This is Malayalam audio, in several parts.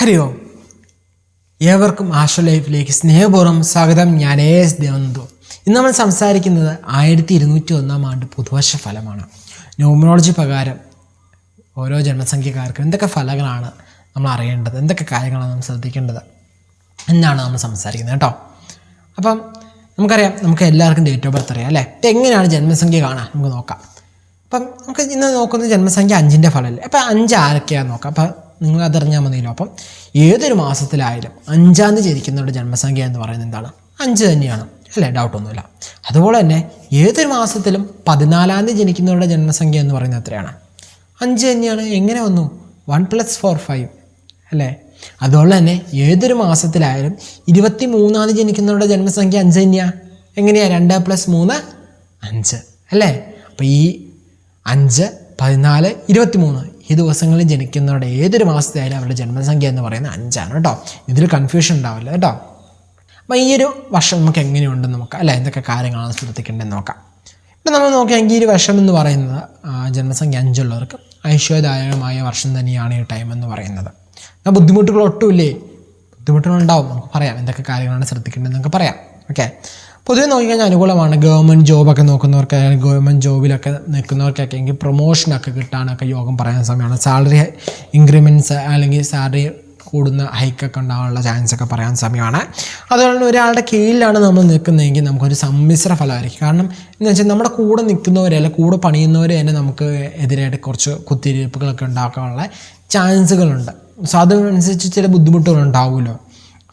ഹരി ഓം ഏവർക്കും ആശ ലൈഫിലേക്ക് സ്നേഹപൂർവം സ്വാഗതം. ഞാൻ എ എസ് ദേവനന്ദു ഇന്ന് നമ്മൾ സംസാരിക്കുന്നത് ആയിരത്തി ഇരുന്നൂറ്റി ഒന്നാം ആണ്ട് പുതുവർഷ ഫലമാണ്. ന്യൂമറോളജി പ്രകാരം ഓരോ ജന്മസംഖ്യക്കാർക്കും എന്തൊക്കെ ഫലങ്ങളാണ് നമ്മൾ അറിയേണ്ടത്? എന്തൊക്കെ കാര്യങ്ങളാണ് നമ്മൾ ശ്രദ്ധിക്കേണ്ടത്? എന്നാണ് നമ്മൾ സംസാരിക്കുന്നത് കേട്ടോ. അപ്പം നമുക്കറിയാം നമുക്ക് എല്ലാവർക്കും ഡേറ്റ് ഓഫ് ബർത്ത് അറിയാം അല്ലേ? എങ്ങനെയാണ് ജന്മസംഖ്യ കാണാൻ? നമുക്ക് നോക്കാം. അപ്പം നമുക്ക് ഇന്ന് നോക്കുന്നത് ജന്മസംഖ്യ അഞ്ചിന്റെ ഫലമല്ലേ? അപ്പം അഞ്ച് ആരൊക്കെയാണെന്ന് നോക്കാം. അപ്പം നിങ്ങൾ അതറിഞ്ഞാൽ മതിയല്ലോ. അപ്പം ഏതൊരു മാസത്തിലായാലും അഞ്ചാം തീയതി ജനിക്കുന്നവരുടെ ജന്മസംഖ്യ എന്ന് പറയുന്നത് എന്താണ്? അഞ്ച് തന്നെയാണ്. അല്ലേ? ഡൗട്ടൊന്നുമില്ല അതുപോലെ തന്നെ ഏതൊരു മാസത്തിലും പതിനാലാം തീയതി ജനിക്കുന്നവരുടെ ജന്മസംഖ്യ എന്ന് പറയുന്നത് എത്രയാണ്? അഞ്ച് തന്നെയാണ്. എങ്ങനെ വന്നു? വൺ പ്ലസ് ഫോർ ഫൈവ് അല്ലേ? അതുപോലെ തന്നെ ഏതൊരു മാസത്തിലായാലും ഇരുപത്തി മൂന്നാം തീയതി ജനിക്കുന്നവരുടെ ജന്മസംഖ്യ അഞ്ച് തന്നെയാണ് എങ്ങനെയാണ് രണ്ട് പ്ലസ് മൂന്ന് അഞ്ച്. അല്ലേ? അപ്പോൾ ഈ അഞ്ച് പതിനാല് ഇരുപത്തി മൂന്ന് ഈ ദിവസങ്ങളിൽ ജനിക്കുന്നവരുടെ ഏതൊരു മാസത്തെയായാലും അവരുടെ ജന്മസംഖ്യ എന്ന് പറയുന്നത് അഞ്ചാണ് കേട്ടോ. ഇതിൽ കൺഫ്യൂഷൻ ഉണ്ടാവില്ല കേട്ടോ. അപ്പോൾ ഈ ഒരു വർഷം നമുക്ക് എങ്ങനെയുണ്ടെന്ന് നോക്കാം. അല്ല? എന്തൊക്കെ കാര്യങ്ങളാണ് ശ്രദ്ധിക്കേണ്ടതെന്ന് നോക്കാം. ഇപ്പം നമ്മൾ നോക്കുകയാണെങ്കിൽ ഈ ഒരു വർഷം എന്ന് പറയുന്നത് ജന്മസംഖ്യ അഞ്ചുള്ളവർക്ക് ഐശ്വര്യദായകമായ വർഷം തന്നെയാണ് ഈ ടൈം എന്ന് പറയുന്നത്. എന്നാൽ ബുദ്ധിമുട്ടുകൾ ഒട്ടുമില്ലേ ബുദ്ധിമുട്ടുകളുണ്ടാവും. നമുക്ക് പറയാം എന്തൊക്കെ കാര്യങ്ങളാണ് ശ്രദ്ധിക്കേണ്ടത് നമുക്ക് പറയാം. ഓക്കെ പൊതുവെ നോക്കിക്കഴിഞ്ഞാൽ അനുകൂലമാണ്. ഗവൺമെന്റ് ജോബൊക്കെ നോക്കുന്നവർക്ക് ഗവൺമെന്റ് ജോബിലൊക്കെ നിൽക്കുന്നവർക്കൊക്കെ എങ്കിൽ പ്രൊമോഷനൊക്കെ കിട്ടാനൊക്കെ യോഗം പറയുന്ന സമയമാണ്. സാലറി ഇൻക്രിമെന്റ്സ് അല്ലെങ്കിൽ സാലറി കൂടുന്ന ഹൈക്കൊക്കെ ഉണ്ടാകാനുള്ള ചാൻസ് ഒക്കെ പറയാൻ സമയമാണ്. അതുപോലെ തന്നെ ഒരാളുടെ കീഴിലാണ് നമ്മൾ നിൽക്കുന്നതെങ്കിൽ നമുക്കൊരു സമ്മിശ്ര ഫലമായിരിക്കും. കാരണം എന്ന് വെച്ചാൽ നമ്മുടെ കൂടെ നിൽക്കുന്നവരെ അല്ലെങ്കിൽ കൂടെ പണിയുന്നവരെ തന്നെ നമുക്ക് എതിരായിട്ട് കുറച്ച് കുത്തിരിപ്പുകളൊക്കെ ഉണ്ടാക്കാനുള്ള ചാൻസുകളുണ്ട് സോ അതനുസരിച്ച് ചില ബുദ്ധിമുട്ടുകൾ ഉണ്ടാവുമല്ലോ.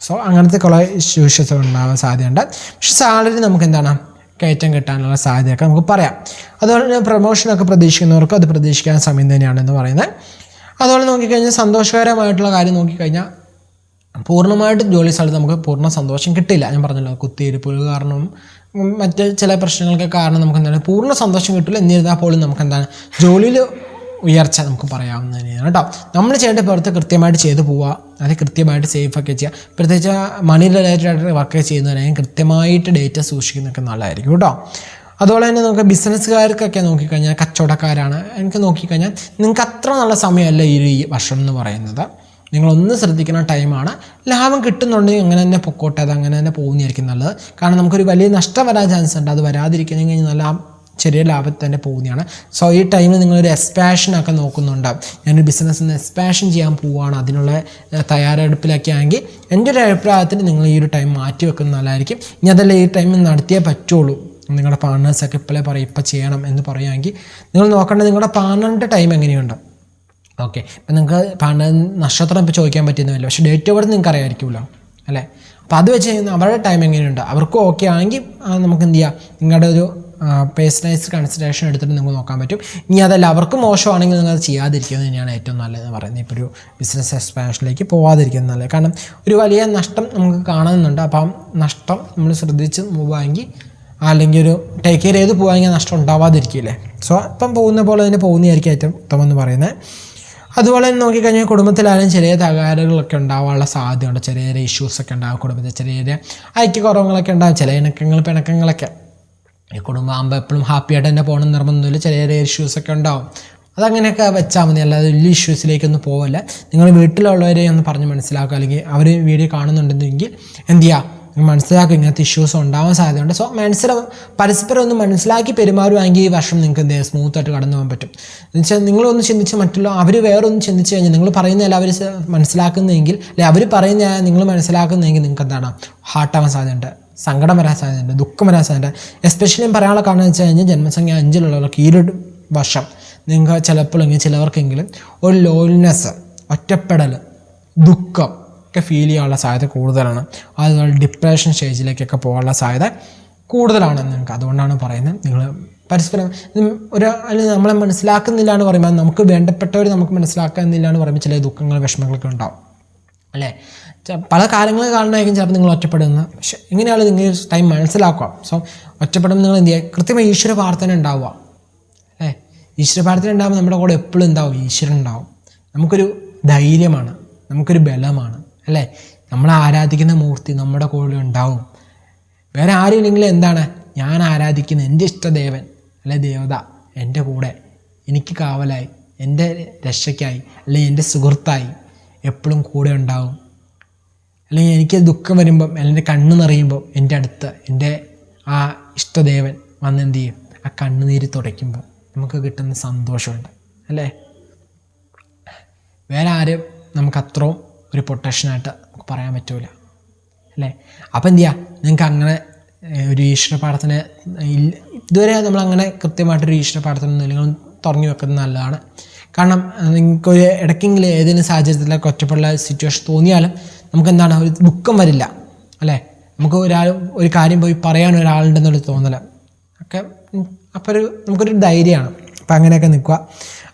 സോ അങ്ങനത്തെ കുറേ ഇഷ്യൂഷസ് ഉണ്ടാവാൻ സാധ്യതയുണ്ട്. പക്ഷെ സാലറി നമുക്ക് എന്താണ്? കയറ്റം കിട്ടാനുള്ള സാധ്യതയൊക്കെ നമുക്ക് പറയാം. അതുപോലെ തന്നെ പ്രൊമോഷനൊക്കെ പ്രതീക്ഷിക്കുന്നവർക്ക് അത് പ്രതീക്ഷിക്കാൻ സമയം തന്നെയാണെന്ന് പറയുന്നത്. അതുപോലെ നോക്കിക്കഴിഞ്ഞാൽ സന്തോഷകരമായിട്ടുള്ള കാര്യം നോക്കിക്കഴിഞ്ഞാൽ പൂർണമായിട്ട് ജോലി സ്ഥലത്ത് നമുക്ക് പൂർണ സന്തോഷം കിട്ടില്ല. ഞാൻ പറഞ്ഞല്ലോ കുത്തിയിരിപ്പുകൾ കാരണം മറ്റ് ചില പ്രശ്നങ്ങൾക്ക് കാരണം നമുക്ക് എന്താണ്? പൂർണ സന്തോഷം കിട്ടില്ല. എന്നിരുന്നാൽ പോലും നമുക്ക് എന്താണ്? ജോലിയിൽ ഉയർച്ച നമുക്ക് പറയാവുന്ന തന്നെയാണ് കേട്ടോ. നമ്മൾ ചെയ്യേണ്ട പുറത്ത് കൃത്യമായിട്ട് ചെയ്തു പോവുക അത് കൃത്യമായിട്ട് സേഫൊക്കെ ചെയ്യുക. പ്രത്യേകിച്ച് മണി റിലേറ്റഡ് ആയിട്ട് വർക്ക് ചെയ്യുന്നവരാണെങ്കിൽ കൃത്യമായിട്ട് ഡേറ്റ സൂക്ഷിക്കുന്നതൊക്കെ നല്ലതായിരിക്കും കേട്ടോ. അതുപോലെ തന്നെ നമുക്ക് ബിസിനസ്സുകാർക്കൊക്കെ നോക്കിക്കഴിഞ്ഞാൽ കച്ചവടക്കാരാണ്. എനിക്ക് നോക്കിക്കഴിഞ്ഞാൽ നിങ്ങൾക്ക് അത്ര നല്ല സമയമല്ല ഈ ഒരു വർഷം എന്ന് പറയുന്നത്. നിങ്ങളൊന്ന് ശ്രദ്ധിക്കുന്ന ടൈമാണ് ലാഭം കിട്ടുന്നുണ്ടെങ്കിൽ അങ്ങനെ തന്നെ പൊക്കോട്ടെ അത് അങ്ങനെ തന്നെ പോകുന്നതായിരിക്കും നല്ലത്. കാരണം നമുക്കൊരു വലിയ നഷ്ടം വരാൻ ചാൻസ് ഉണ്ട്. അത് വരാതിരിക്കണമെങ്കിൽ നല്ല ചെറിയ ലാഭത്തിൽ തന്നെ പോകുന്നതാണ്. സോ ഈ ടൈമിൽ നിങ്ങളൊരു എക്സ്പാഷനൊക്കെ നോക്കുന്നുണ്ടാവും. ഞാനൊരു ബിസിനസ് ഒന്ന് എക്സ്പാഷൻ ചെയ്യാൻ പോവുകയാണ് അതിനുള്ള തയ്യാറെടുപ്പിലൊക്കെ ആണെങ്കിൽ എന്റെ ഒരു അഭിപ്രായത്തിൽ നിങ്ങൾ ഈ ഒരു ടൈം മാറ്റി വെക്കുന്നത് നല്ലതായിരിക്കും. ഇനി അതല്ല ഈ ടൈമിൽ നടത്തിയേ പറ്റുള്ളൂ. നിങ്ങളുടെ പാർട്ട്നേഴ്സൊക്കെ ഇപ്പോഴേ പറയും ഇപ്പം ചെയ്യണം എന്ന് പറയുകയാണെങ്കിൽ നിങ്ങൾ നോക്കേണ്ടത് നിങ്ങളുടെ പാർട്ണറിന്റെ ടൈം എങ്ങനെയുണ്ട്? ഓക്കെ ഇപ്പം നിങ്ങൾക്ക് പാർട്ണർ നക്ഷത്രം ഇപ്പോൾ ചോദിക്കാൻ പറ്റുന്നില്ല പക്ഷേ ഡേറ്റ് ഓഫ് ബർത്ത് നിങ്ങൾക്ക് അറിയാമായിരിക്കുമല്ലോ അല്ലേ? അപ്പോൾ അത് വെച്ച് കഴിഞ്ഞാൽ അവരുടെ ടൈം എങ്ങനെയുണ്ട്? അവർക്ക് ഓക്കെ ആണെങ്കിൽ നമുക്ക് എന്ത് ചെയ്യാം? നിങ്ങളുടെ ഒരു പേഴ്സണലൈസ്ഡ് കൺസിഡറേഷൻ എടുത്തിട്ട് നിങ്ങൾക്ക് നോക്കാൻ പറ്റും. ഇനി അതല്ല അവർക്ക് മോശമാണെങ്കിൽ നിങ്ങൾ അത് ചെയ്യാതിരിക്കുന്നത് തന്നെയാണ് ഏറ്റവും നല്ലതെന്ന് പറയുന്നത്. ഇപ്പോൾ ഒരു ബിസിനസ് എക്സ്പാൻഷനിലേക്ക് പോവാതിരിക്കുന്നത് നല്ലത്. കാരണം ഒരു വലിയ നഷ്ടം നമുക്ക് കാണുന്നുണ്ട്. അപ്പം നഷ്ടം നമ്മൾ ശ്രദ്ധിച്ച് പോവാമെങ്കിൽ അല്ലെങ്കിൽ ഒരു ടേക്ക് കെയർ ചെയ്ത് പോവാമെങ്കിൽ നഷ്ടം ഉണ്ടാവാതിരിക്കില്ലേ സോ അപ്പം പോകുന്ന പോലെ തന്നെ പോകുന്നതായിരിക്കും ഏറ്റവും ഉത്തമം എന്ന് പറയുന്നത്. അതുപോലെ തന്നെ നോക്കിക്കഴിഞ്ഞാൽ കുടുംബത്തിലായാലും ചെറിയ തകരാറുകളൊക്കെ ഉണ്ടാവാനുള്ള സാധ്യതയുണ്ട്. ചെറിയ ചെറിയ ഇഷ്യൂസൊക്കെ ഉണ്ടാകും കുടുംബത്തിൽ. ചെറിയ ചെറിയ ഐക്യക്കുറവുകളൊക്കെ ഉണ്ടാകും ചില ഇണക്കങ്ങൾ പിണക്കങ്ങളൊക്കെ. ഈ കുടുംബമാകുമ്പോൾ എപ്പോഴും ഹാപ്പിയായിട്ട് തന്നെ പോകണം നിർബന്ധമില്ല ചെറിയ ചെറിയ ഇഷ്യൂസൊക്കെ ഉണ്ടാവും. അതങ്ങനെയൊക്കെ വെച്ചാൽ മതി. അല്ലാതെ വലിയ ഇഷ്യൂസിലേക്കൊന്നും പോവല്ല. നിങ്ങൾ വീട്ടിലുള്ളവരെ ഒന്ന് പറഞ്ഞ് മനസ്സിലാക്കുക. അല്ലെങ്കിൽ അവർ വീഡിയോ കാണുന്നുണ്ടെങ്കിൽ എന്ത് ചെയ്യുക മനസ്സിലാക്കുക ഇങ്ങനത്തെ ഇഷ്യൂസ് ഉണ്ടാവാൻ സാധ്യതയുണ്ട്. സോ മനസ്സിലാവും പരസ്പരം ഒന്ന് മനസ്സിലാക്കി പെരുമാറുവാണെങ്കിൽ ഈ വർഷം നിങ്ങൾക്ക് എന്ത് ചെയ്യാം? സ്മൂത്തായിട്ട് കടന്നു പോകാൻ പറ്റും. എന്ന് വെച്ചാൽ നിങ്ങളൊന്ന് ചിന്തിച്ച് മറ്റുള്ള അവർ വേറൊന്ന് ചിന്തിച്ച് കഴിഞ്ഞാൽ നിങ്ങൾ പറയുന്നതല്ല അവർ മനസ്സിലാക്കുന്നതെങ്കിൽ അല്ലെ അവർ പറയുന്ന നിങ്ങൾ മനസ്സിലാക്കുന്നതെങ്കിൽ നിങ്ങൾക്ക് എന്താണ്? ഹാർട്ടാവാൻ സാധ്യതയുണ്ട്. സങ്കടം വരാൻ സാധ്യതയുണ്ട് ദുഃഖം വരാൻ സാധ്യതയുണ്ട് എസ്പെഷ്യലി പറയാനുള്ള കാരണം വെച്ച് കഴിഞ്ഞാൽ ജന്മസംഖ്യ അഞ്ചിലുള്ളവർക്ക് ഈ ഒരു വർഷം നിങ്ങൾക്ക് ചിലപ്പോഴെങ്കിൽ ചിലവർക്കെങ്കിലും ഒരു ലോൽനെസ് ഒറ്റപ്പെടൽ ദുഃഖം ഒക്കെ ഫീൽ ചെയ്യാനുള്ള സാധ്യത കൂടുതലാണ്. അതുപോലെ ഡിപ്രഷൻ സ്റ്റേജിലേക്കൊക്കെ പോകാനുള്ള സാധ്യത കൂടുതലാണ് നിങ്ങൾക്ക് അതുകൊണ്ടാണ് പറയുന്നത്. നിങ്ങൾ പരസ്പരം ഒരു അല്ലെങ്കിൽ നമ്മളെ മനസ്സിലാക്കുന്നില്ല എന്ന് പറയുമ്പോൾ നമുക്ക് വേണ്ടപ്പെട്ടവർ നമുക്ക് മനസ്സിലാക്കുന്നില്ല എന്ന് പറയുമ്പോൾ ചില ദുഃഖങ്ങൾ വിഷമങ്ങളൊക്കെ ഉണ്ടാവും. അല്ലേ? പല കാര്യങ്ങൾ കാണണമായിരിക്കും ചിലപ്പോൾ നിങ്ങൾ ഒറ്റപ്പെടുന്നത് പക്ഷെ ഇങ്ങനെയാണ് നിങ്ങൾ ടൈം മനസ്സിലാക്കുക. സോ ഒറ്റപ്പെടുമ്പോൾ നിങ്ങൾ എന്ത് ചെയ്യുക കൃത്യമായി ഈശ്വര പ്രാർത്ഥന ഉണ്ടാവുക. അല്ലേ? ഈശ്വര പ്രാർത്ഥന ഉണ്ടാകുമ്പോൾ നമ്മുടെ കൂടെ എപ്പോഴും ഉണ്ടാവും ഈശ്വരൻ ഉണ്ടാവും. നമുക്കൊരു ധൈര്യമാണ്. നമുക്കൊരു ബലമാണ്. അല്ലേ? നമ്മൾ ആരാധിക്കുന്ന മൂർത്തി നമ്മുടെ കൂടെ ഉണ്ടാവും. വേറെ ആരും ഇല്ലെങ്കിൽ എന്താണ്? ഞാൻ ആരാധിക്കുന്ന. എന്റെ ഇഷ്ടദേവൻ അല്ലെ ദേവത എന്റെ കൂടെ എനിക്ക് കാവലായി. എന്റെ രക്ഷയ്ക്കായി. അല്ലെങ്കിൽ എന്റെ സുഹൃത്തായി. എപ്പോഴും കൂടെ ഉണ്ടാവും. അല്ലെങ്കിൽ എനിക്ക് ദുഃഖം വരുമ്പം എന്റെ കണ്ണ് നിറയുമ്പം എന്റെ അടുത്ത് എന്റെ ആ ഇഷ്ടദേവൻ വന്ന് എന്ത് ചെയ്യും? ആ കണ്ണുനീര് തുടയ്ക്കുമ്പോൾ നമുക്ക് കിട്ടുന്ന സന്തോഷമുണ്ട്. അല്ലേ? വേറെ ആരും നമുക്ക് അത്രയും ഒരു പൊട്ടേഷനായിട്ട് നമുക്ക് പറയാൻ പറ്റൂല. അല്ലേ? അപ്പം എന്ത് ചെയ്യുക നിങ്ങൾക്ക് അങ്ങനെ ഒരു ഈശ്വര ഇല്ല ഇതുവരെ നമ്മൾ അങ്ങനെ കൃത്യമായിട്ടൊരു ഈശ്വര ഒന്നും നിങ്ങൾ തുടങ്ങി വെക്കുന്നത് നല്ലതാണ്. കാരണം ഏഹ്, നിങ്ങൾക്കൊരു ഇടയ്ക്കെങ്കിലും ഏതെങ്കിലും സാഹചര്യത്തിലൊക്കെ ഒറ്റപ്പെടുന്ന സിറ്റുവേഷൻ തോന്നിയാലും നമുക്ക് എന്താണ് ഒരു ദുഃഖം വരില്ല. അല്ലേ? നമുക്ക് ഒരാൾ ഒരു കാര്യം പോയി പറയാൻ ഒരാളുണ്ടെന്നൊരു തോന്നല. ഒക്കെ അപ്പോൾ ഒരു നമുക്കൊരു ധൈര്യമാണ്. അപ്പം അങ്ങനെയൊക്കെ നിൽക്കുക.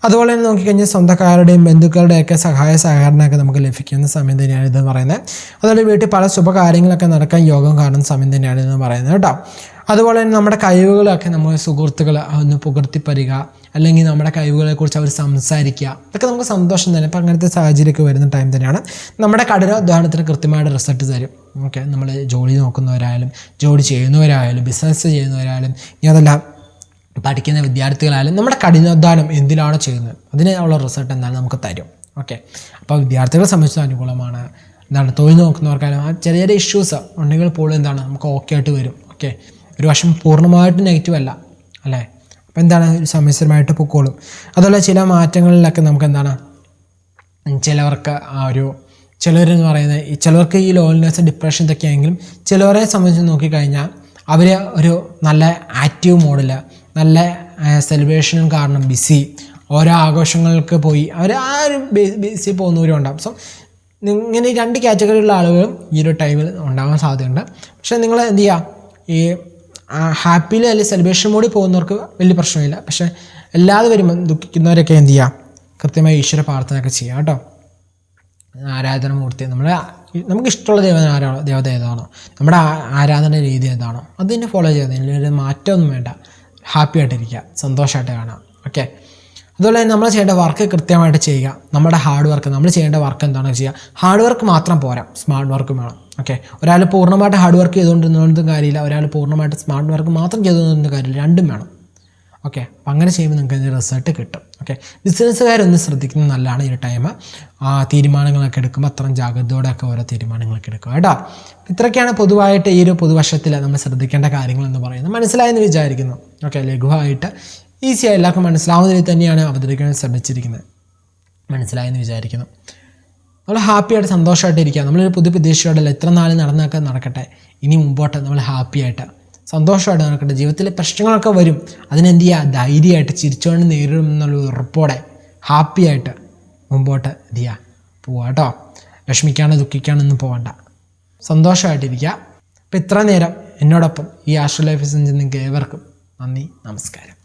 അതുപോലെ തന്നെ നോക്കിക്കഴിഞ്ഞാൽ സ്വന്തക്കാരുടെയും ബന്ധുക്കളുടെയൊക്കെ സഹായ സഹകരണമൊക്കെ നമുക്ക് ലഭിക്കുന്ന സമയം തന്നെയാണ് ഇത് പറയുന്നത്. അതുപോലെ വീട്ടിൽ പല ശുഭകാര്യങ്ങളൊക്കെ നടക്കാൻ യോഗം കാണുന്ന സമയം തന്നെയാണ് ഇത് പറയുന്നത് കേട്ടോ. അതുപോലെ തന്നെ നമ്മുടെ കഴിവുകളൊക്കെ നമ്മൾ സുഹൃത്തുക്കൾ ഒന്ന് പുകർത്തിപ്പരിക അല്ലെങ്കിൽ നമ്മുടെ കഴിവുകളെക്കുറിച്ച് അവർ സംസാരിക്കുക. ഇതൊക്കെ നമുക്ക് സന്തോഷം തന്നെ. ഇപ്പം അങ്ങനത്തെ സാഹചര്യമൊക്കെ വരുന്ന ടൈം തന്നെയാണ്. നമ്മുടെ കഠിനാധ്വാനത്തിന് കൃത്യമായിട്ട് റിസൾട്ട് തരും. ഓക്കെ നമ്മൾ ജോലി നോക്കുന്നവരായാലും ജോലി ചെയ്യുന്നവരായാലും ബിസിനസ് ചെയ്യുന്നവരായാലും ഇനി അതെല്ലാം പഠിക്കുന്ന വിദ്യാർത്ഥികളായാലും നമ്മുടെ കഠിനാധ്വാനം എന്തിലാണോ ചെയ്യുന്നത്? അതിനുള്ള റിസൾട്ട് എന്താണ് നമുക്ക് തരും. ഓക്കെ അപ്പോൾ വിദ്യാർത്ഥികളെ സംബന്ധിച്ച് അനുകൂലമാണ്. എന്താണ്? തൊഴിൽ നോക്കുന്നവർക്കായാലും ആ ചെറിയ ചെറിയ ഇഷ്യൂസ് ഉണ്ടെങ്കിൽ പോലും എന്താണ്? നമുക്ക് ഓക്കെ ആയിട്ട് വരും. ഓക്കെ ഒരു വർഷം പൂർണമായിട്ട് നെഗറ്റീവ് അല്ല. അല്ലേ? അപ്പോൾ എന്താണ്? ഒരു സമ്മിശ്രമായിട്ട് പൊക്കോളും. അതുപോലെ ചില മാറ്റങ്ങളിലൊക്കെ നമുക്ക് എന്താണ്? ചിലവർക്ക് ആ ഒരു ചിലരെന്ന് പറയുന്നത് ഈ ചിലവർക്ക് ഈ ലോൺനെസ് ഡിപ്രഷൻ ഇതൊക്കെ ആണെങ്കിലും ചിലവരെ സംബന്ധിച്ച് നോക്കിക്കഴിഞ്ഞാൽ അവർ ഒരു നല്ല ആക്റ്റീവ് മോഡിൽ നല്ല സെലിബ്രേഷനും കാരണം ബിസി ഓരോ ആഘോഷങ്ങൾക്ക് പോയി അവർ ആ ഒരു ബിസി പോകുന്നവരും ഉണ്ടാകും സോ ഇങ്ങനെ രണ്ട് കാറ്റഗറിയിലുള്ള ആളുകളും ഈ ഒരു ടൈമിൽ ഉണ്ടാകാൻ സാധ്യതയുണ്ട്. പക്ഷേ നിങ്ങൾ എന്ത് ചെയ്യുക? ഈ ഹാപ്പിയിൽ അല്ലെങ്കിൽ സെലിബ്രേഷൻ മോഡിൽ പോകുന്നവർക്ക് വലിയ പ്രശ്നമില്ല. പക്ഷേ അല്ലാതെ വരുമ്പോൾ ദുഃഖിക്കുന്നവരൊക്കെ എന്ത് ചെയ്യുക കൃത്യമായി ഈശ്വര പ്രാർത്ഥനയൊക്കെ ചെയ്യുക കേട്ടോ. ആരാധനമൂർത്തി നമ്മുടെ നമുക്ക് ഇഷ്ടമുള്ള ദേവത ആരാണോ ദേവത ഏതാണോ? നമ്മുടെ ആരാധന രീതി ഏതാണോ? അത് തന്നെ ഫോളോ ചെയ്യുന്നത് ഇതിലൊരു മാറ്റമൊന്നും വേണ്ട. ഹാപ്പി ആയിട്ടിരിക്കുക. സന്തോഷമായിട്ട് കാണാം. ഓക്കെ അതുപോലെ തന്നെ നമ്മൾ ചെയ്യേണ്ട വർക്ക് കൃത്യമായിട്ട് ചെയ്യുക. നമ്മുടെ ഹാർഡ് വർക്ക് നമ്മൾ ചെയ്യേണ്ട വർക്ക് എന്താണെന്ന് ചെയ്യുക ഹാർഡ് വർക്ക് മാത്രം പോരാ. സ്മാർട്ട് വർക്കും വേണം. ഓക്കെ ഒരാൾ പൂർണമായിട്ട് ഹാർഡ് വർക്ക് ചെയ്തുകൊണ്ടിരുന്നതുകൊണ്ടും കാര്യമില്ല. ഒരാൾ പൂർണമായിട്ട് സ്മാർട്ട് വർക്ക് മാത്രം ചെയ്തുകൊണ്ടിരുന്ന കാര്യമില്ല. രണ്ടും വേണം. ഓക്കെ അപ്പം അങ്ങനെ ചെയ്യുമ്പോൾ നിങ്ങൾക്ക് അതിന്റെ റിസൾട്ട് കിട്ടും. ഓക്കെ ബിസിനസ്സുകാരൊന്ന് ശ്രദ്ധിക്കുന്നത് നല്ലതാണ് ഈ ടൈം ആ തീരുമാനങ്ങളൊക്കെ എടുക്കുമ്പോൾ അത്രയും ജാഗ്രതയോടെ ഒക്കെ ഓരോ തീരുമാനങ്ങളൊക്കെ എടുക്കുക കേട്ടോ. ഇത്രയൊക്കെയാണ് പൊതുവായിട്ട് ഈ ഒരു പൊതുവശത്തിൽ നമ്മൾ ശ്രദ്ധിക്കേണ്ട കാര്യങ്ങൾ എന്ന് പറയുന്നത്. മനസ്സിലായെന്ന് വിചാരിക്കുന്നു. ഓക്കെ ലഘുവായിട്ട് ഈസിയായി എല്ലാവർക്കും മനസ്സിലാവുന്ന രീതിയിൽ തന്നെയാണ് അവതരിക്കാൻ ശ്രമിച്ചിരിക്കുന്നത്. മനസ്സിലായെന്ന് വിചാരിക്കുന്നു. നമ്മൾ ഹാപ്പിയായിട്ട് സന്തോഷമായിട്ട് ഇരിക്കുക നമ്മളൊരു പുതിയ പ്രതീക്ഷയോടല്ല എത്ര നാൾ നടന്നൊക്കെ നടക്കട്ടെ? ഇനി മുമ്പോട്ട് നമ്മൾ ഹാപ്പിയായിട്ട് സന്തോഷമായിട്ട് നടക്കട്ടെ. ജീവിതത്തിലെ പ്രശ്നങ്ങളൊക്കെ വരും. അതിനെന്ത് ചെയ്യുക ധൈര്യമായിട്ട് ചിരിച്ചുകൊണ്ട് നേരിടും എന്നുള്ള ഉറപ്പോടെ ഹാപ്പിയായിട്ട് മുമ്പോട്ട് എന്ത് ചെയ്യുക പോവുക കേട്ടോ വിഷമിക്കാണ്ട് ദുഃഖിക്കാനൊന്നും പോകണ്ട സന്തോഷമായിട്ടിരിക്കുക. അപ്പം ഇത്ര നേരം എന്നോടൊപ്പം ഈ ആസ്ട്രോ ലൈഫ് നിങ്ങൾക്ക് ഏവർക്കും നന്ദി നമസ്കാരം.